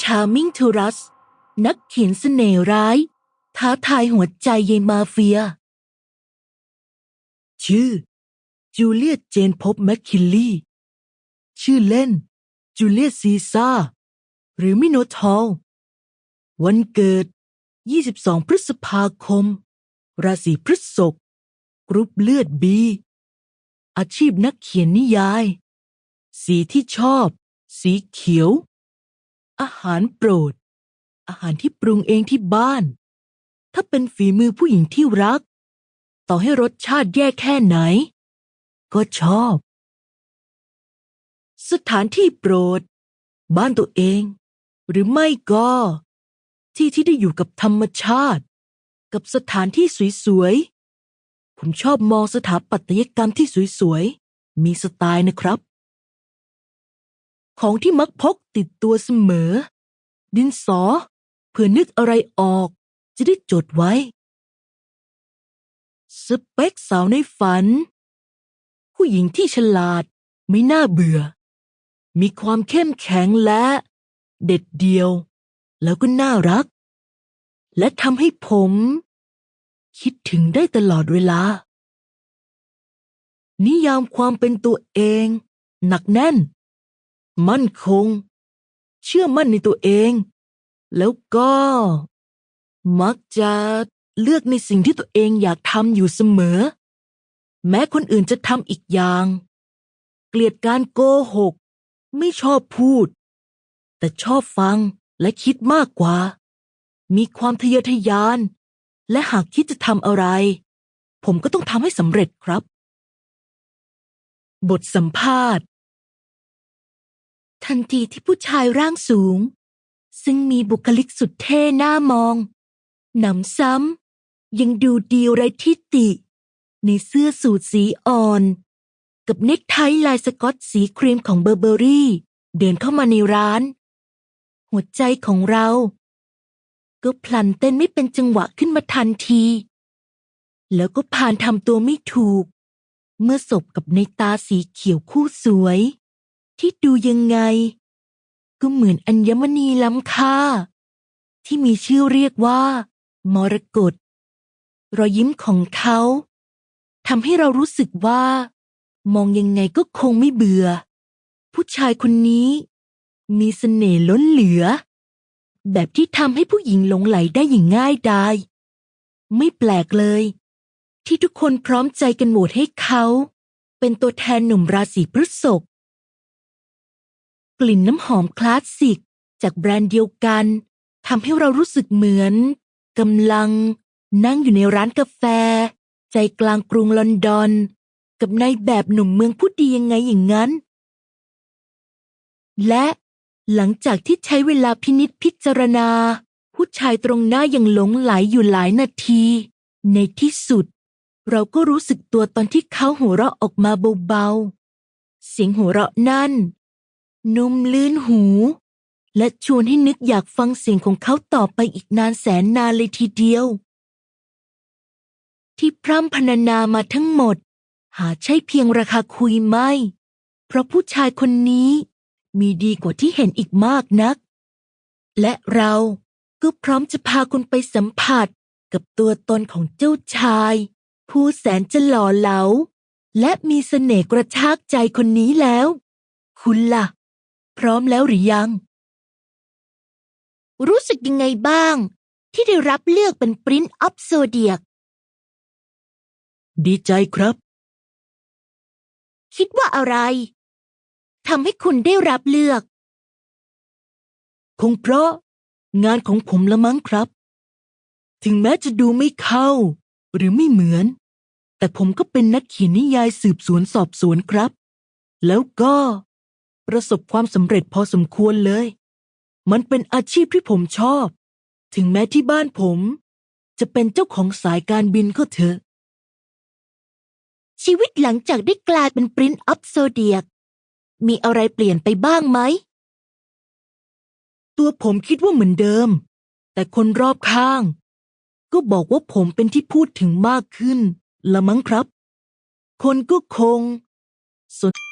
ชามิงทูรัส นักเขียนเสน่ห์ร้าย ท้าทายหัวใจยายมาเฟีย ชื่อ จูเลียตเจนพบแมคคินลีย์ชื่อเล่น จูเลียตซีซ่า หรือมิโนทอลวันเกิด 22 พฤษภาคม ราศีพฤษภกรุ๊ปเลือดบี อาชีพนักเขียนนิยาย สีที่ชอบ สีเขียว อาหารโปรด อาหารที่ปรุงเองที่บ้าน ถ้าเป็นฝีมือผู้หญิงที่รัก ต่อให้รสชาติแย่แค่ไหน ก็ชอบ สถานที่โปรด บ้านตัวเอง หรือไม่ก็ ที่ที่ได้อยู่กับธรรมชาติ กับสถานที่สวยๆ ผมชอบมองสถาปัตยกรรมที่สวยๆ มีสไตล์นะครับ ของที่มักพกติดตัวเสมอ ดินสอเพื่อนึกอะไรออก จะได้จดไว้ สเปคสาวในฝัน ผู้หญิงที่ฉลาดไม่น่าเบื่อ มีความเข้มแข็งและ เด็ดเดียว แล้วก็น่ารัก และทำให้ผม คิดถึงได้ตลอดเวลา นิยามความเป็นตัวเอง หนักแน่น มั่นคง เชื่อมั่นในตัวเอง แล้วก็ มักจะเลือกในสิ่งที่ตัวเองอยากทำอยู่เสมอ แม้คนอื่นจะทำอีกอย่าง เกลียดการโกหก ไม่ชอบพูด แต่ชอบฟังและคิดมากกว่า มีความทะเยอทะยาน และหากคิดจะทำอะไร ผมก็ต้องทำให้สำเร็จครับ บทสัมภาษณ์ ทันทีที่ผู้ชายร่างสูง ซึ่งมีบุคลิกสุดเท่หน่ามอง หนำซ้ำ ยังดูดีไรที่ติ ในเสื้อสูทสีอ่อน กับเนคไทลายสกอตสีครีมของเบอร์เบอรี่ เดินเข้ามาในร้าน หัวใจของเรา ก็พลันเต้นไม่เป็นจังหวะขึ้นมาทันที แล้วก็ผ่านทำตัวไม่ถูก เมื่อสบกับในตาสีเขียวคู่สวย ที่ดูยังไง ก็เหมือนอัญมณีล้ำค่า ที่มีชื่อเรียกว่า มรกตรอยยิ้มของเขาทำให้เรารู้สึกว่า มองยังไงก็คงไม่เบื่อ ผู้ชายคนนี้ มีเสน่ห์ล้นเหลือ แบบที่ทำให้ผู้หญิงหลงไหลได้อย่างง่ายดายไม่แปลกเลย ที่ทุกคนพร้อมใจกันโหวตให้เขา เป็นตัวแทนหนุ่มราศีพฤษภ กลิ่นน้ำหอมคลาสสิก จากแบรนด์เดียวกันทำให้เรารู้สึกเหมือนกำลัง นั่งอยู่ในร้านกาแฟ ใจกลางกรุงลอนดอน กับนายแบบหนุ่มเมืองผู้ดียังไงอย่างนั้น และหลังจากที่ใช้เวลาพินิจพิจารณา ผู้ชายตรงหน้ายังหลงไหลอยู่หลายนาที ในที่สุด เราก็รู้สึกตัวตอนที่เขาหัวเราะออกมาเบาๆ เสียงหัวเราะนั่น นุ่มลื่นหู และชวนให้นึกอยากฟังเสียงของเขาต่อไปอีกนานแสนนานเลยทีเดียว ที่พร่ำพรรณนามาทั้งหมด หาใช่เพียงราคาคุยไม่ เพราะผู้ชายคนนี้มีดีกว่าที่เห็นอีกมากนัก และเราก็พร้อมจะพาคุณไปสัมผัสกับตัวตนของเจ้าชาย ผู้แสนจะหล่อเหลา และมีเสน่ห์กระชากใจคนนี้แล้ว คุณล่ะ พร้อมแล้วหรือยัง รู้สึกยังไงบ้าง ที่ได้รับเลือกเป็นปรินซ์ออฟโซเดียก ดีใจครับ คิดว่าอะไรทำให้คุณได้รับเลือก คงเพราะ งานของผมละมั้งครับ ถึงแม้จะดูไม่เข้า หรือไม่เหมือน แต่ผมก็เป็นนักเขียนนิยายสืบสวนสอบสวนครับ แล้วก็ ประสบความสำเร็จพอสมควรเลย มันเป็นอาชีพที่ผมชอบ ถึงแม้ที่บ้านผม จะเป็นเจ้าของสายการบินก็เถอะ ชีวิตหลังจากได้กลายเป็นปรินซ์ออฟโซเดียก มีอะไรเปลี่ยนไปบ้างไหม ตัวผมคิดว่าเหมือนเดิม แต่คนรอบข้าง ก็บอกว่าผมเป็นที่พูดถึงมากขึ้น ละมั้งครับ คนก็คงสน